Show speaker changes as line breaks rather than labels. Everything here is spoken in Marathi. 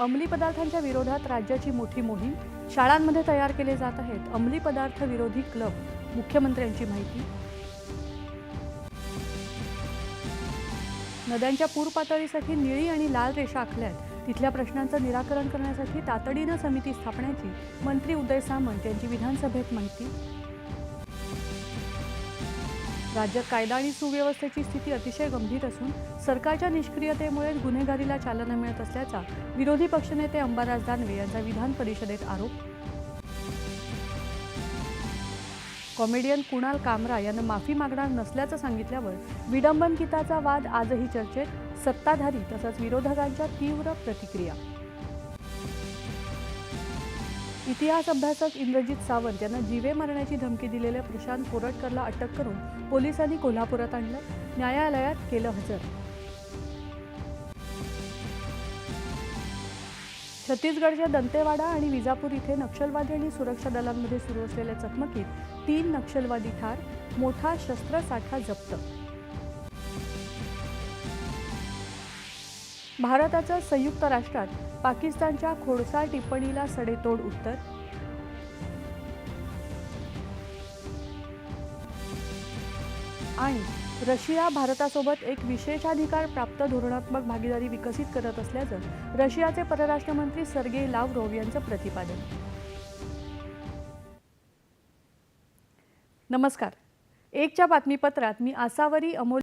अंमली पदार्थांच्या विरोधात राज्याची मोठी मोहीम. शाळांमध्ये तयार केले जात आहेत. अंमली पदार्थ विरोधी क्लब. मुख्यमंत्र्यांची माहिती. नद्यांच्या पूर पातळीसाठी निळी आणि लाल रेषा आखल्यात. तिथल्या प्रश्नांचं निराकरण करण्यासाठी तातडीनं समिती स्थापण्याची मंत्री उदय सामंत यांची विधानसभेत माहिती. राज्यात कायदा आणि सुव्यवस्थेची स्थिती अतिशय गंभीर असून सरकारच्या निष्क्रियतेमुळे गुन्हेगारीला चालना मिळत असल्याचा विरोधी पक्षनेते अंबादास दानवे यांचा विधान परिषदेत आरोप. कॉमेडियन कुणाल कामरा यानं माफी मागणार नसल्याचं सांगितल्यावर विडंबनकिताचा वाद आजही चर्चेत सत्ताधारी तसंच विरोधकांच्या तीव्र प्रतिक्रिया. इतिहास अभ्यासक इंद्रजित सावंत यांना जीवे मारण्याची धमकी दिलेल्या प्रशांत कोरटकरला अटक करून पोलिसांनी कोल्हापुरात आणलं. न्यायालयात केलं हजर. छत्तीसगडच्या दंतेवाडा आणि विजापूर इथे नक्षलवादी आणि सुरक्षा दलांमध्ये सुरू असलेल्या चकमकीत तीन नक्षलवादी ठार मोठा शस्त्रसाठा जप्त भारताचं संयुक्त राष्ट्रात पाकिस्तानच्या खोडसाळ टिप्पणीला सडेतोड उत्तर. आणि रशिया भारतासोबत एक विशेषाधिकार प्राप्त धोरणात्मक भागीदारी विकसित करत असल्याचं रशियाचे परराष्ट्र मंत्री सर्गेई लाव्हरोव्ह यांचं प्रतिपादन. नमस्कार. एकच्या बातमीपत्रात मी आसावरी अमोल